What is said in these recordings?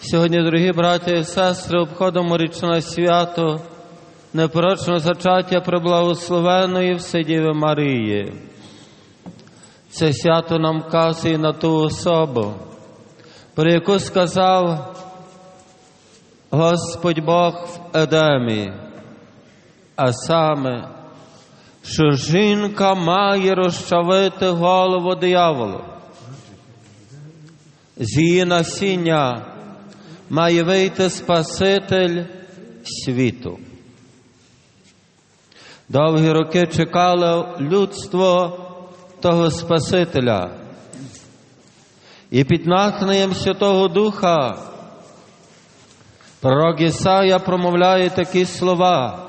Сьогодні, дорогі браті і сестри, обходимо річне свято непорочного зачаття преблагословеної Вседіви Марії. Це свято нам вказує на ту особу, про яку сказав Господь Бог в Едемі, а саме, що жінка має розчавити голову дияволу. З її насіння має вийти Спаситель світу. Довгі роки чекало людство того Спасителя. І під натхненням Святого Духа пророк Ісая промовляє такі слова.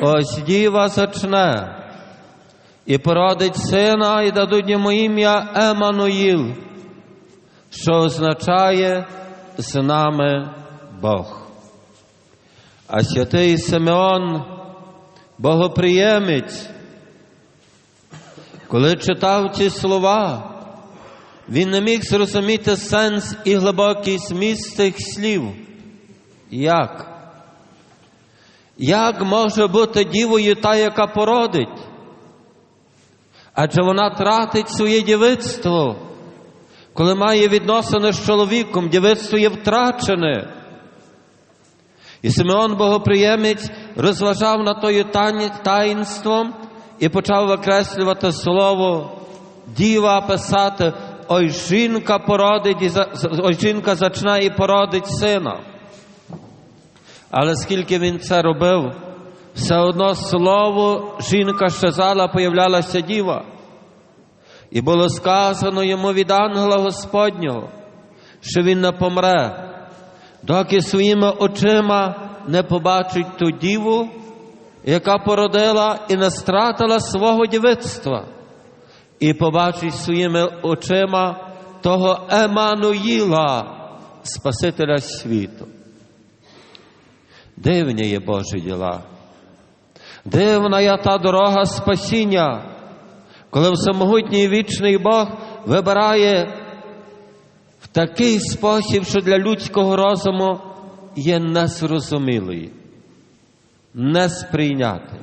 Ось діва зачне і породить сина, і дадуть йому ім'я Еммануїл, що означає з нами Бог. А святий Симеон, богоприємець, коли читав ці слова, він не міг зрозуміти сенс і глибокий зміст цих слів. Як? Як може бути дівою та, яка породить? Адже вона тратить своє дівицтво. Коли має відносини з чоловіком, дівицтво є втрачене. І Симеон Богоприємець розважав над тою таїнством і почав викреслювати слово діва писати, ой жінка породить, ой жінка зачне і породить сина. Але скільки він це робив, все одно слово жінка щезала, появлялася діва. І було сказано йому від ангела Господнього, що він не помре, доки своїми очима не побачить ту діву, яка породила і не стратила свого дівицтва, і побачить своїми очима того Еммануїла, Спасителя світу. Дивні є Божі діла. Дивна є та дорога спасіння, коли всемогутній вічний Бог вибирає в такий спосіб, що для людського розуму є незрозумілий, не сприйняти,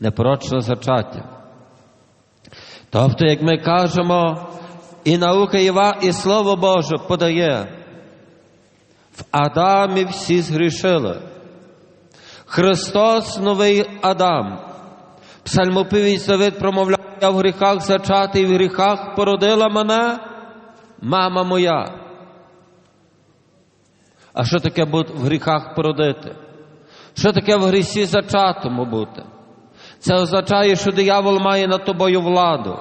непорочне зачаття. Тобто, як ми кажемо, і наука Єва, і Слово Боже подає, в Адамі всі згрішили. Христос новий Адам. Псальмопивець Давид промовляє, я в гріхах зачатий, в гріхах породила мене мама моя. А що таке в гріхах породити? Що таке в грісі зачатому бути? Це означає, що диявол має над тобою владу.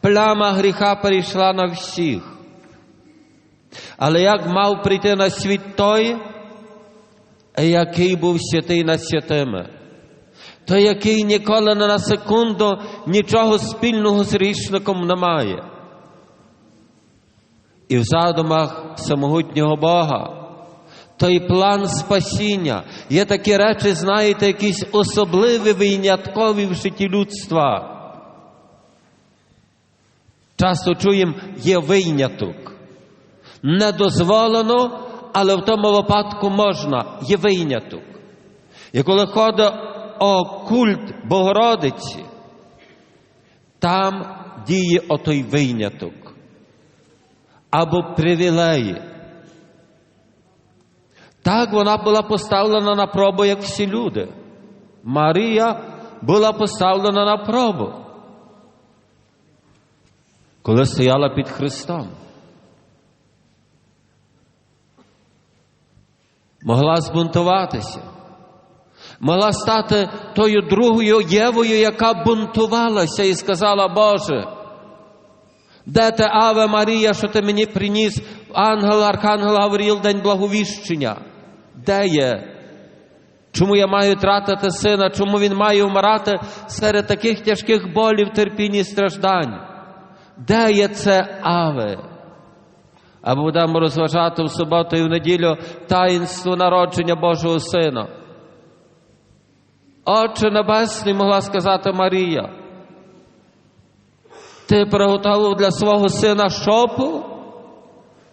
Пляма гріха перейшла на всіх. Але як мав прийти на світ той, який був святий над святими? Той, який ніколи не на секунду нічого спільного з грішником не має. І в задумах самогутнього Бога той план спасіння. Є такі речі, знаєте, якісь особливі виняткові в житті людства. Часто чуємо, є виняток. Не дозволено, але в тому випадку можна, є виняток. І коли ходить о культ Богородиці, там діє отой виняток або привілеї. Так вона була поставлена на пробу, як всі люди. Марія була поставлена на пробу, коли стояла під Христом. Могла збунтуватися могла стати тою другою Євою, яка бунтувалася і сказала, Боже, де те Аве Марія, що ти мені приніс ангел, Архангел Гавріл, день благовіщення? Де є? Чому я маю тратити сина? Чому він має вмирати серед таких тяжких болів, терпінь і страждань? Де є це Аве? А будемо розважати в суботу і в неділю таїнство народження Божого Сина. Отче Небесний, могла сказати Марія, ти приготував для свого сина шопу?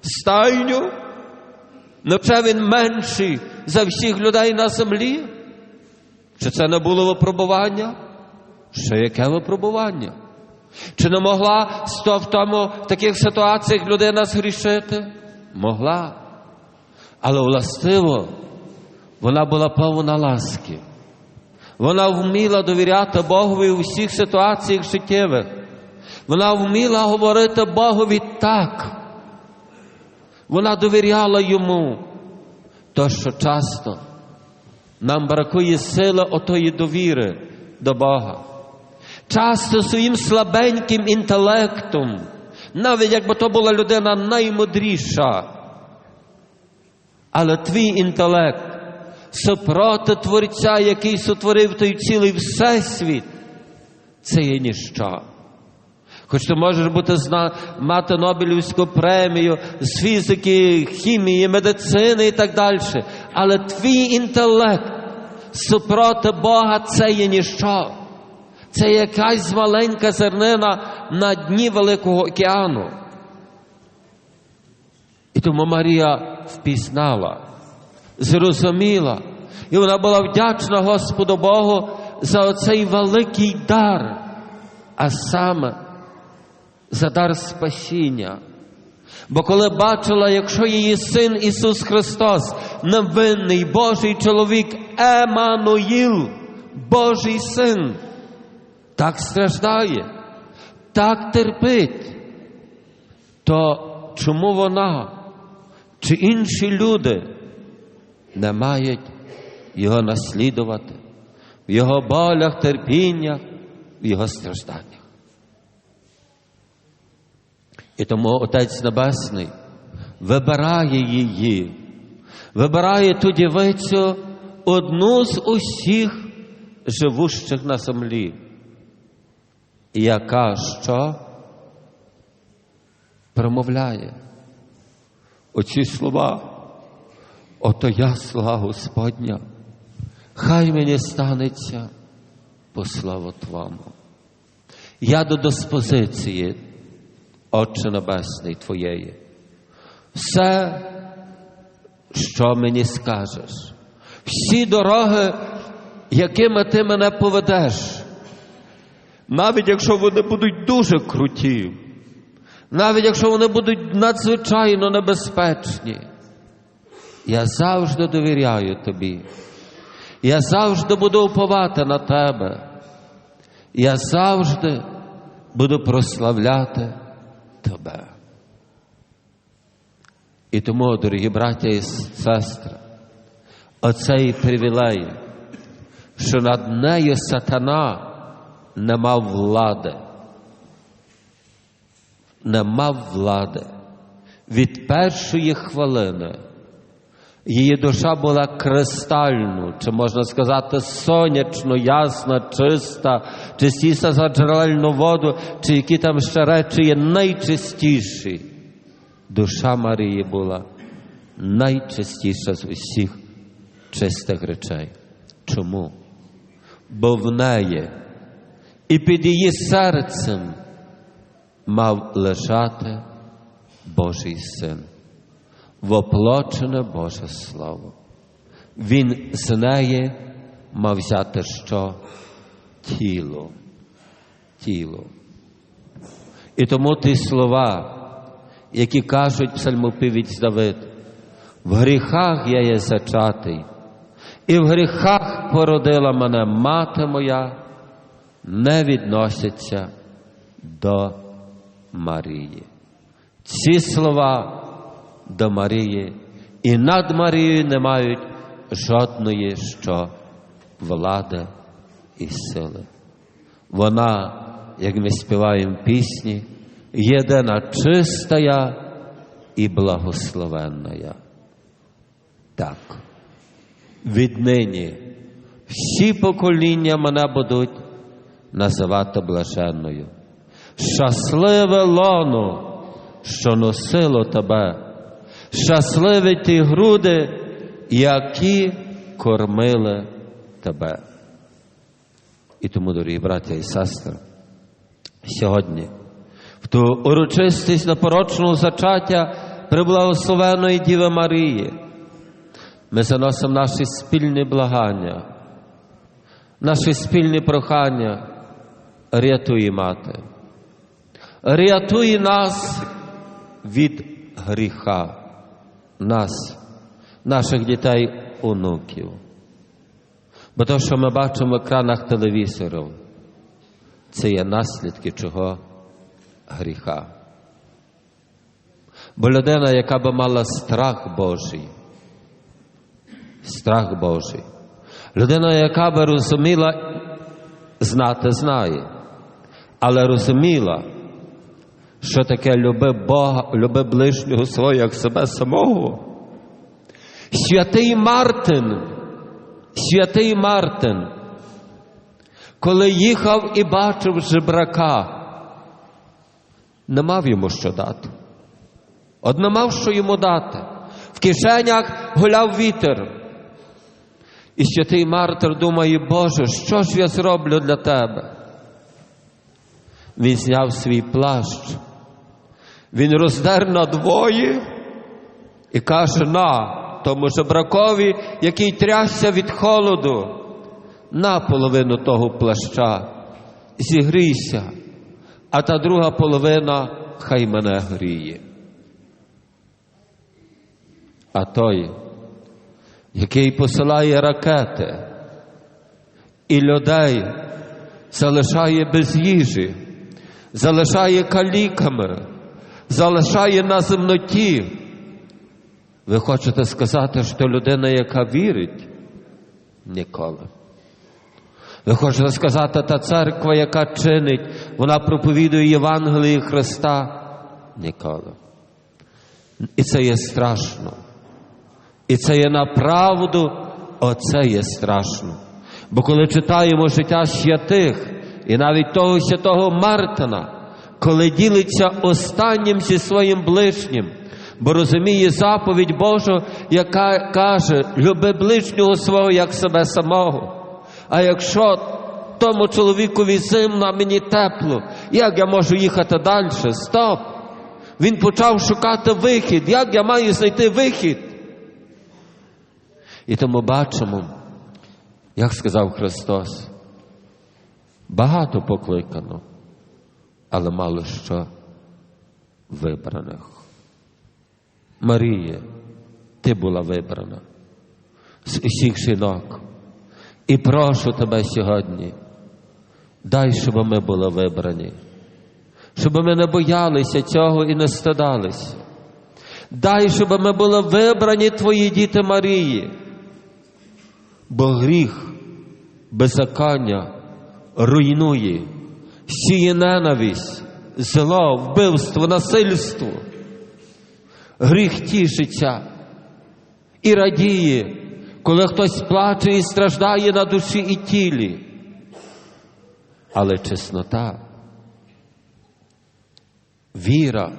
стайню? Чи він менший за всіх людей на землі? Чи це не було випробування? Що яке випробування? Чи не могла сто в тому в таких ситуаціях людина згрішити? Могла. Але властиво вона була повна ласки. Вона вміла довіряти Богові у всіх ситуаціях життєвих. Вона вміла говорити Богові так. Вона довіряла йому. То, що часто нам бракує сили отої довіри до Бога. Часто своїм слабеньким інтелектом, навіть якби то була людина наймудріша, але твій інтелект супроти Творця, який сотворив той цілий всесвіт, це є ніщо. Хоч ти можеш бути зна... мати Нобелівську премію з фізики, хімії, медицини і так далі. Але твій інтелект супроти Бога це є ніщо. Це якась маленька зернина на дні Великого океану. І тому Марія впізнала, зрозуміла, і вона була вдячна Господу Богу за оцей великий дар, а саме за дар спасіння. Бо коли бачила, якщо її син Ісус Христос, невинний Божий чоловік Емануїл, Божий син, так страждає, так терпить, то чому вона чи інші люди не мають його наслідувати. В його болях, терпіннях, в його стражданнях? І тому Отець Небесний вибирає її, вибирає ту дівицю одну з усіх живущих на землі, яка що? Промовляє. Оці слова. Ото я слава Господня, хай мені станеться по славу Твому. Я до диспозиції Отче Небесний Твоєї. Все, що мені скажеш, всі дороги, якими ти мене поведеш, навіть якщо вони будуть дуже круті, навіть якщо вони будуть надзвичайно небезпечні, я завжди довіряю тобі. Я завжди буду уповати на тебе. Я завжди буду прославляти тебе. І тому, дорогі браття і сестри, оцей привілей, що над нею сатана не мав влади, не мав влади від першої хвилини. Її душа була кристально, чи можна сказати, сонячно, ясна, чиста, чистіша за джерельну воду, чи які там ще речі є найчистіші. Душа Марії була найчистіша з усіх чистих речей. Чому? Бо в неї і під її серцем мав лежати Божий син воплочене Боже Слово. Він з неї мав взяти що? Тіло. Тіло. І тому ті слова, які кажуть псальмопівець Давид, в гріхах я є зачатий, і в гріхах породила мене мати моя, не відносяться до Марії. Ці слова до Марії, і над Марією не мають жодної що влади і сили. Вона, як ми співаємо пісні, єдина чистая і благословенна. Так, віднині всі покоління мене будуть називати блаженною. Щасливе лоно, що носило тебе щасливі ті груди, які кормили тебе. І тому, дорогі браття і сестри, сьогодні в ту урочистість непорочного зачаття приблагословеної Діви Марії. Ми заносимо наші спільні благання, наші спільні прохання. Рятуй, мати, рятуй нас від гріха, нас, наших дітей, онуків. Бо те, що ми бачимо в екранах телевізорів, це є наслідки чого гріха. Бо людина, яка би мала страх Божий, страх Божий, людина, яка би розуміла, знати знає, але розуміла, що таке люби Бога, люби ближнього свого, як себе самого. Святий Мартин, святий Мартин, коли їхав і бачив жебрака, не мав йому що дати. От не мав що йому дати. В кишенях гуляв вітер. І святий Мартир думає, Боже, що ж я зроблю для тебе? Він зняв свій плащ, він роздер на двоє і каже: на тому жебракові, який трясся від холоду, на половину того плаща, зігрійся, а та друга половина хай мене гріє. А той, який посилає ракети і людей залишає без їжі, залишає каліками, залишає на земноті. Ви хочете сказати, що людина, яка вірить, ніколи. Ви хочете сказати, та церква, яка чинить, вона проповідує Євангеліє Христа ніколи. І це є страшно. І це є направду, оце є страшно. Бо коли читаємо життя святих, і навіть того святого Мартина, коли ділиться останнім зі своїм ближнім, бо розуміє заповідь Божу, яка каже: люби ближнього свого як себе самого. А якщо тому чоловікові зимно, а мені тепло, як я можу їхати далі? Стоп! Він почав шукати вихід. Як я маю знайти вихід? І тому бачимо, як сказав Христос, багато покликано, але мало що вибраних. Марія, ти була вибрана з усіх жінок. І прошу тебе сьогодні, дай, щоб ми були вибрані, щоб ми не боялися цього і не стидалися. Дай, щоб ми були вибрані твої діти Марії, бо гріх, беззаконня руйнує, сіє ненависть, зло, вбивство, насильство. Гріх тішиться і радіє, коли хтось плаче і страждає на душі і тілі. Але чеснота, віра,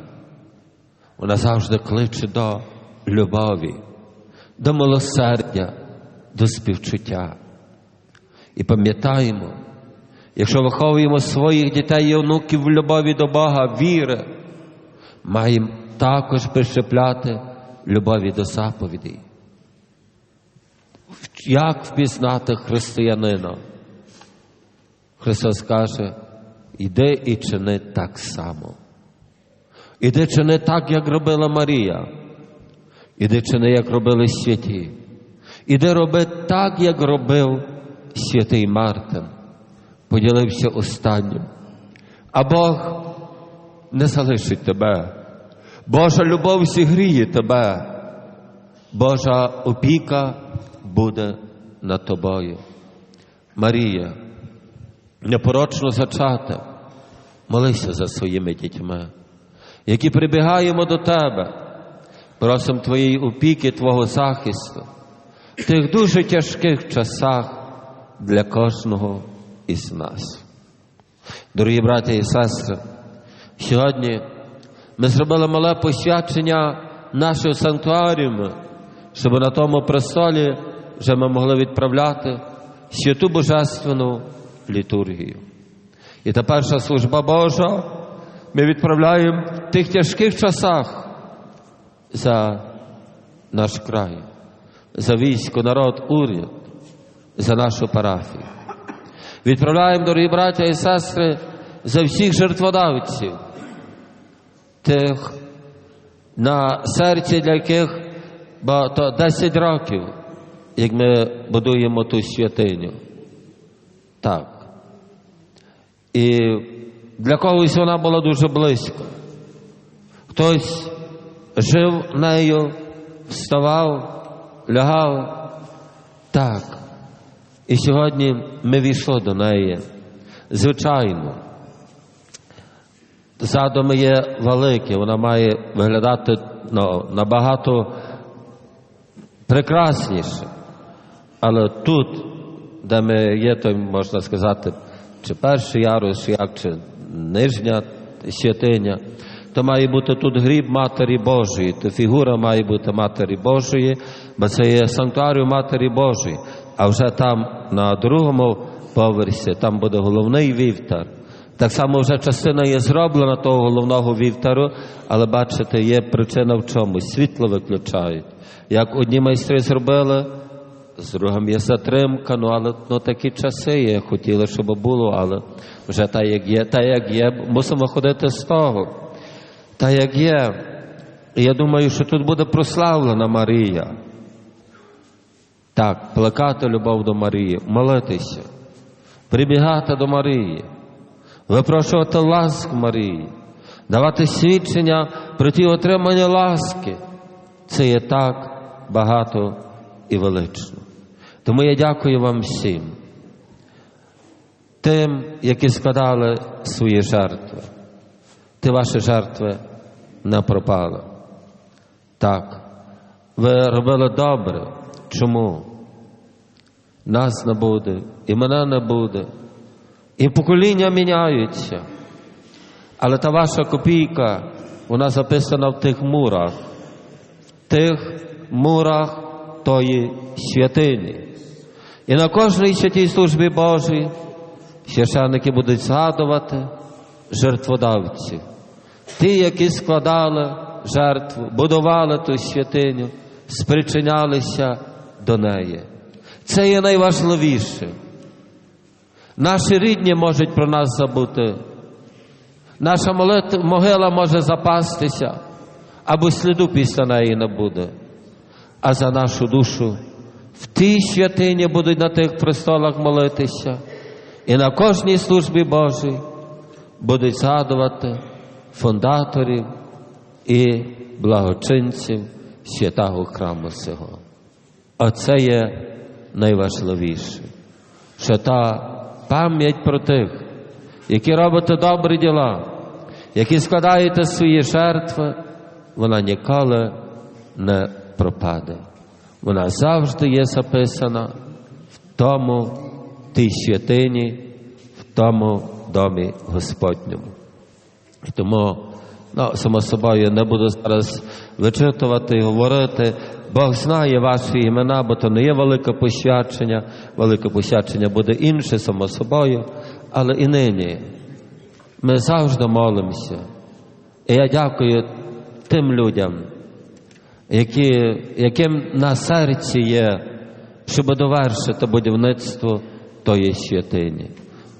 вона завжди кличе до любові, до милосердя, до співчуття. І пам'ятаємо, якщо виховуємо своїх дітей і онуків в любові до Бога, віри, маємо також прищепляти любові до заповідей. Як впізнати християнина? Христос каже, іди і чини так само. Іди чини так, як робила Марія. Іди чини, як робили святі. Іди роби так, як робив святий Мартин. Поділився останнім. А Бог не залишить тебе. Божа любов зігріє тебе. Божа опіка буде над тобою. Марія, непорочно зачата, молися за своїми дітьми, які прибігаємо до тебе, просимо Твоєї опіки, Твого захисту в тих дуже тяжких часах для кожного із нас. Дорогі браті і сестри, сьогодні ми зробили мале посвячення нашого санктуаріуму, щоб на тому престолі вже ми могли відправляти святу божественну літургію. І та перша служба Божа ми відправляємо в тих тяжких часах за наш край, за військо, народ, уряд, за нашу парафію. Відправляємо, дорогі браття і сестри, за всіх жертводавців, тих, на серці для яких багато 10 років, як ми будуємо ту святиню. Так. І для когось вона була дуже близько. Хтось жив нею, вставав, лягав. Так. І сьогодні ми війшли до неї. Звичайно, задуми є великі, вона має виглядати ну, набагато прекрасніше. Але тут, де ми є, то можна сказати, чи перший ярус, як чи нижня святиня, то має бути тут гріб Матері Божої, то фігура має бути Матері Божої, бо це є санктуаріум Матері Божої. А вже там на другому поверсі, там буде головний вівтар. Так само вже частина є зроблена того головного вівтару, але бачите, є причина в чому? Світло виключають. Як одні майстри зробили, з другим є затримка, ну але ну, такі часи є, хотіли, щоб було, але вже так як є, так як є, мусимо ходити з того. Та як є. Я думаю, що тут буде прославлена Марія. Так, плекати любов до Марії, молитися, прибігати до Марії, випрошувати ласку Марії, давати свідчення про ті отримання ласки. Це є так багато і велично. Тому я дякую вам всім, тим, які складали свої жертви. Ти ваші жертви не пропали. Так, ви робили добре. Чому? Нас не буде, і мене не буде, і покоління міняються. Але та ваша копійка, вона записана в тих мурах, в тих мурах тої святині. І на кожній святій службі Божій священники будуть згадувати жертводавців, ті, які складали жертву, будували ту святиню, спричинялися до неї. Це є найважливіше. Наші рідні можуть про нас забути. Наша могила може запастися, або сліду після неї не буде. А за нашу душу в тій святині будуть на тих престолах молитися, і на кожній службі Божій будуть згадувати фундаторів і благочинців святого храму цього. Оце є найважливіше, що та пам'ять про тих, які робите добрі діла, які складаєте свої жертви, вона ніколи не пропаде. Вона завжди є записана в тому тій святині, в тому домі Господньому. І тому, ну, само собою, не буду зараз вичитувати і говорити. Бог знає ваші імена, бо то не є велике посвячення. Велике посвячення буде інше, само собою, але і нині. Ми завжди молимося. І я дякую тим людям, які, яким на серці є, щоб довершити будівництво тої святині.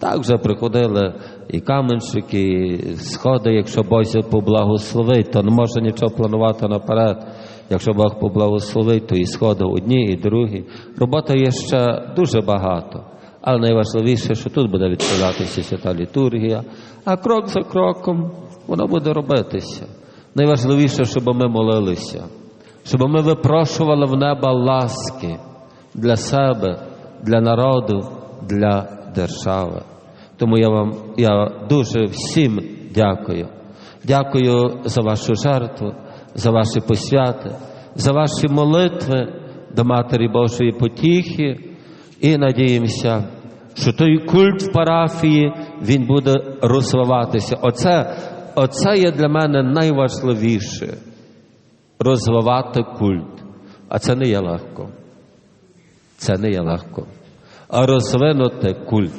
Так вже приходили і каменщики, і сходи, якщо Бог поблагословить, то не може нічого планувати наперед. Якщо Бог поблагословить, то і сходи одні, і другі. Робота є ще дуже багато. Але найважливіше, що тут буде відкриватися свята літургія, а крок за кроком воно буде робитися. Найважливіше, щоб ми молилися, щоб ми випрошували в неба ласки для себе, для народу, для держави. Тому я вам я дуже всім дякую. Дякую за вашу жертву, за ваші посвяти, за ваші молитви до Матері Божої потіхи і надіємося, що той культ в парафії він буде розвиватися. Оце, оце є для мене найважливіше розвивати культ. А це не є легко. Це не є легко. А розвинути культ.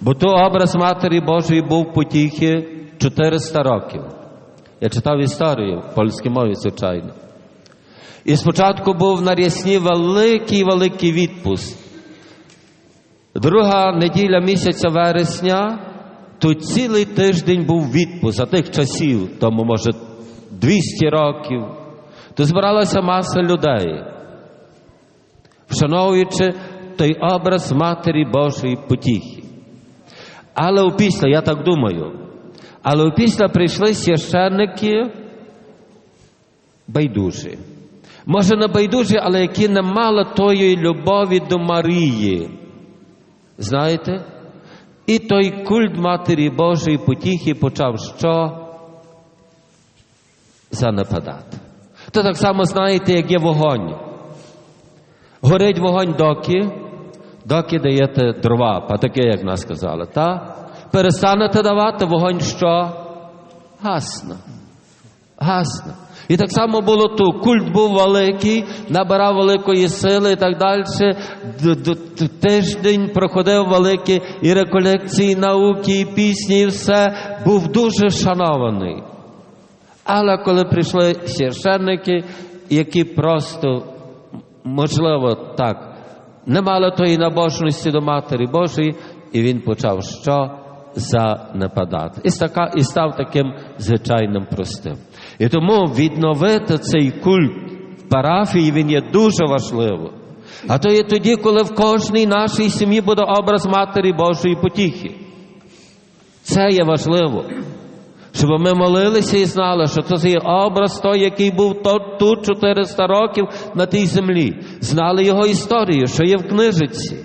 Бо то образ Матері Божої був потіхи 400 років. Я читав історію в польській мові, звичайно. І спочатку був на рясні великий великий відпуск. Друга неділя місяця вересня, то цілий тиждень був відпуск за тих часів, тому, може, 200 років, то збиралася маса людей, вшановуючи той образ Матері Божої потіхи. Але опісля, я так думаю, але опісля прийшли священники байдужі. Може, не байдужі, але які не мали тої любові до Марії. Знаєте? І той культ Матері Божої потіхи почав що? Занепадати. То так само знаєте, як є вогонь. Горить вогонь доки, доки даєте дрова, патаки, як нас сказали, та? Перестанете давати вогонь що? Гасне. Гасне. І так само було тут. Культ був великий, набирав великої сили і так далі. Тиждень проходив великі і реколекції, і науки, і пісні, і все. Був дуже шанований. Але коли прийшли священники, які просто, можливо, так, не мали тої набожності до Матері Божої, і він почав що? Занепадати. І, стака, і став таким звичайним простим. І тому відновити цей культ в парафії він є дуже важливо. А то є тоді, коли в кожній нашій сім'ї буде образ Матері Божої потіхи. Це є важливо. Щоб ми молилися і знали, що це є образ той, який був тут 400 років на тій землі. Знали його історію, що є в книжиці.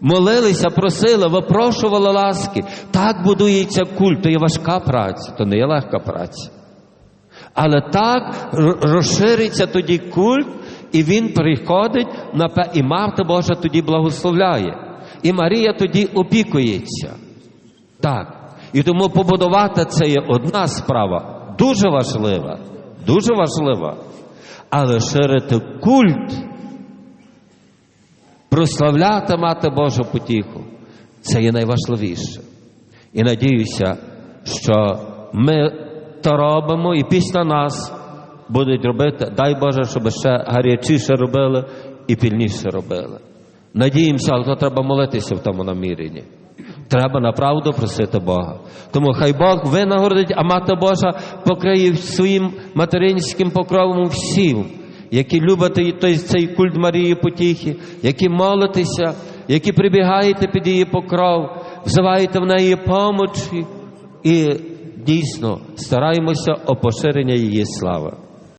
Молилися, просили, випрошували ласки. Так будується культ, то є важка праця, то не є легка праця. Але так розшириться тоді культ, і він приходить і Мати Божа тоді благословляє. І Марія тоді опікується. Так. І тому побудувати це є одна справа, дуже важлива, дуже важлива. Але ширити культ, прославляти мати Божу потіху, це є найважливіше. І надіюся, що ми то робимо, і після нас будуть робити, дай Боже, щоб ще гарячіше робили і пільніше робили. Надіємося, але то треба молитися в тому наміренні. Треба направду просити Бога. Тому хай Бог винагородить, а Мати Божа покриє своїм материнським покровом всім, які той, цей культ Марії Потіхи, які молитеся, які прибігаєте під її покров, взиваєте в неї помочі і дійсно стараємося о поширення її слави.